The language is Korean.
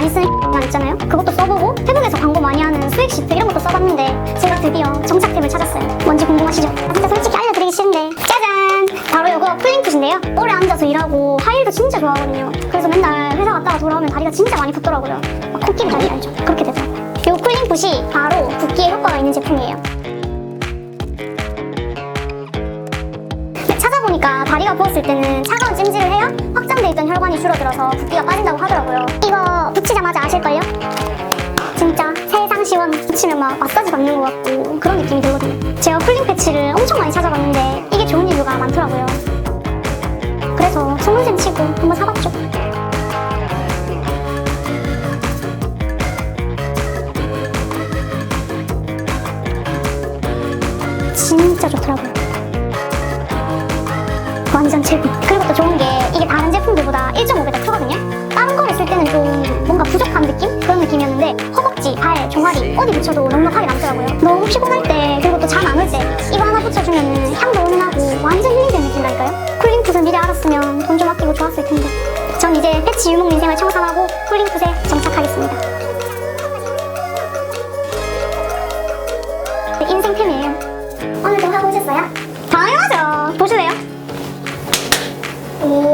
많이 쓰는 만 있잖아요. 그것도 써보고 태국에서 광고 많이 하는 수익 시트 이런 것도 써봤는데 제가 드디어 정착템을 찾았어요. 뭔지 궁금하시죠? 아, 진짜 솔직히 알려드리기 싫은데 짜잔! 바로 이거 플링풋인데요. 오래 앉아서 일하고 하일도 진짜 좋아하거든요. 그래서 맨날 회사 갔다가 돌아오면 다리가 진짜 많이 붓더라고요. 막 코끼리 다리 알죠? 그렇게 되더라고요. 이 플링풋이 바로 붓기에 효과가 있는 제품이에요. 네, 찾아보니까 다리가 부었을 때는 차가운 찜질을 해야 확장돼 있던 혈관이 줄어들어서 붓기가 빠진다고 하더라고요. 이거 붙이자마자 아실걸요? 진짜 세상 시원 붙이면 막 마사지 받는 것 같고 그런 느낌이 들거든요. 제가 쿨링 패치를 엄청 많이 찾아봤는데 이게 좋은 이유가 많더라고요. 그래서 소문샘 치고 한번 사봤죠. 진짜 좋더라고요. 완전 최고. 그리고 또 좋은 게 이게 다른 제품들보다 1.5배가 크거든요. 종아리 어디 붙여도 넉넉하게 남더라고요. 너무 피곤할 때 그리고 또 잠 안 올 때 이거 하나 붙여주면 향도 은은하고 완전 힐링된 느낌이랄까요? 쿨링풋은 미리 알았으면 돈 좀 아끼고 좋았을 텐데. 전 이제 패치 유목 민생을 청산하고 쿨링풋에 정착하겠습니다. 인생템이에요. 오늘도 하고 오셨어요? 당연하죠. 보실래요? 오.